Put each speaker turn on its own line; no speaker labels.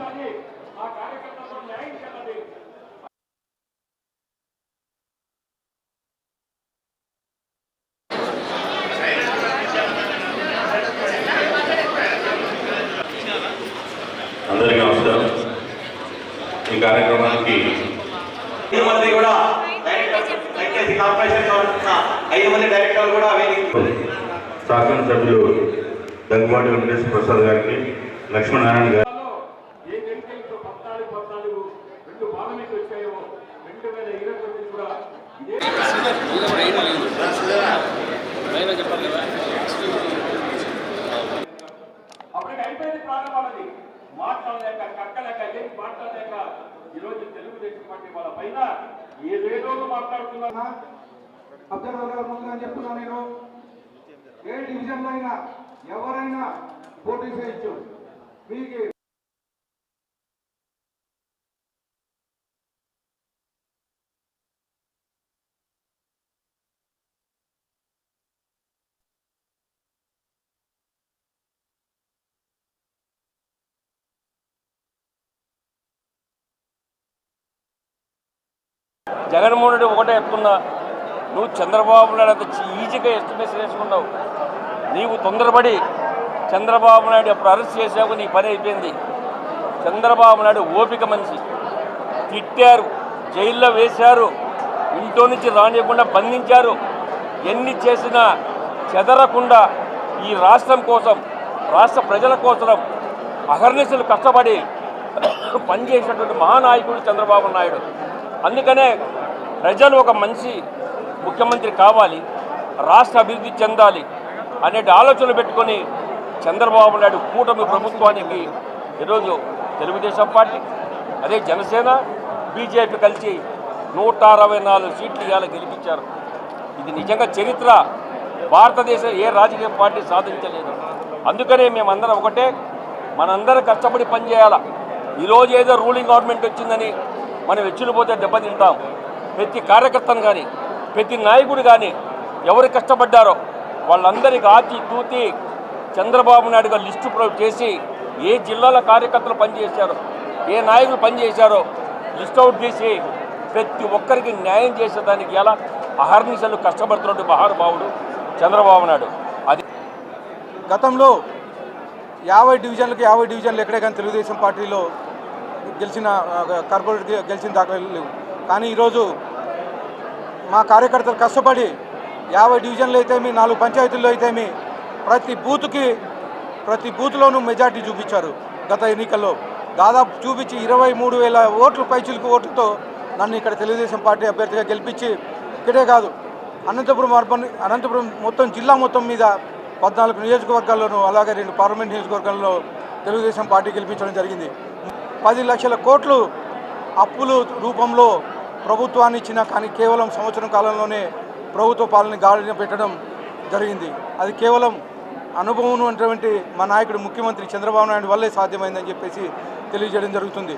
రచించాలి ఆ కార్యకర్తతో న్యాయం చేయాలి.
అందరికీ నమస్కారం. ఈ కార్యక్రమానికి
మంది కూడా ఐదు మంది డైరెక్టర్లు కూడా
శాసనసభ్యులు దగ్గుబాటి వెంకటేశ్వర ప్రసాద్ గారికి లక్ష్మీనారాయణ గారు
పద్నాలుగు పద్నాలుగు రెండు పార్లమెంట్ వచ్చాయో రెండు వేల ఇరవై ఒకటి కూడా అప్పటికి అయిపోయింది ప్రారంభమైంది మాట్లాడలేక కక్కలేక ఏం మాట్లాడలేక ఈరోజు తెలుగుదేశం పార్టీ వాళ్ళ పైన ఏదేదో మాట్లాడుతున్నా
అబ్జర్వర్ గారు ముందుగా చెప్తున్నాను నేను. ఏ డివిజన్లో అయినా ఎవరైనా పోటీ చేయొచ్చు. మీకు
జగన్మోహన్ రెడ్డి ఒకటే చెప్తున్నా నువ్వు చంద్రబాబు నాయుడు అంత ఈజీగా ఎస్టిమేషన్ వేసుకున్నావు నీవు తొందరపడి చంద్రబాబు నాయుడు ఎప్పుడు అరెస్ట్ చేసావు నీ పని అయిపోయింది. చంద్రబాబు నాయుడు ఓపిక మనిషి. తిట్టారు జైల్లో వేశారు ఇంట్లో నుంచి రానియకుండా బంధించారు. ఎన్ని చేసినా చెదరకుండా ఈ రాష్ట్రం కోసం రాష్ట్ర ప్రజల కోసం అహర్నిశలు కష్టపడి పనిచేసినటువంటి మహానాయకుడు చంద్రబాబు నాయుడు. అందుకనే ప్రజలు ఒక మంచి ముఖ్యమంత్రి కావాలి రాష్ట్ర అభివృద్ధి చెందాలి అనే ఆలోచనలు పెట్టుకొని చంద్రబాబు నాయుడు కూటమి ప్రభుత్వానికి ఈరోజు తెలుగుదేశం పార్టీ అదే జనసేన బీజేపీ కలిసి నూట అరవై నాలుగు సీట్లు ఇవాళ గెలిపించారు. ఇది నిజంగా చరిత్ర. భారతదేశం ఏ రాజకీయ పార్టీ సాధించలేదు. అందుకనే మేమందరం ఒకటే మనందరం కష్టపడి పనిచేయాలా. ఈరోజు ఏదో రూలింగ్ గవర్నమెంట్ వచ్చిందని మనం వెచ్చులుపోతే దెబ్బతింటాం. ప్రతి కార్యకర్తను కానీ ప్రతి నాయకుడు కానీ ఎవరు కష్టపడ్డారో వాళ్ళందరికీ ఆచి తూతి చంద్రబాబు నాయుడు గారు లిస్టు చేసి ఏ జిల్లాల కార్యకర్తలు పనిచేశారో ఏ నాయకులు పనిచేశారో లిస్ట్ అవుట్ చేసి ప్రతి ఒక్కరికి న్యాయం చేసేదానికి ఎలా అహర్నిశలు కష్టపడుతున్నట్టు మహానుభావుడు చంద్రబాబు నాయుడు. అది
గతంలో యాభై డివిజన్లకు యాభై డివిజన్లు ఎక్కడే కానీ తెలుగుదేశం పార్టీలో గెలిచిన కార్పొరేట్ గెలిచిన దాఖలు లేవు. కానీ ఈరోజు మా కార్యకర్తలు కష్టపడి యాభై డివిజన్లు అయితేమి నాలుగు పంచాయతీల్లో అయితేమి ప్రతి బూత్కి ప్రతి బూత్లోనూ మెజార్టీ చూపించారు గత ఎన్నికల్లో. దాదాపు చూపించి ఇరవై మూడు వేల ఓట్లు పైచిలుకు ఓట్లతో నన్ను ఇక్కడ తెలుగుదేశం పార్టీ అభ్యర్థిగా గెలిపించి ఇక్కడే కాదు అనంతపురం అర్బన్ అనంతపురం మొత్తం జిల్లా మొత్తం మీద పద్నాలుగు నియోజకవర్గాల్లోనూ అలాగే రెండు పార్లమెంట్ నియోజకవర్గాల్లో తెలుగుదేశం పార్టీ గెలిపించడం జరిగింది. పది లక్షల కోట్లు అప్పులు రూపంలో ప్రభుత్వాన్ని ఇచ్చిన కానీ కేవలం సంవత్సరం కాలంలోనే ప్రభుత్వ పాలన గాడిన పెట్టడం జరిగింది. అది కేవలం అనుభవం అటువంటి మా నాయకుడు ముఖ్యమంత్రి చంద్రబాబు నాయుడు వల్లే సాధ్యమైందని చెప్పేసి తెలియజేయడం జరుగుతుంది.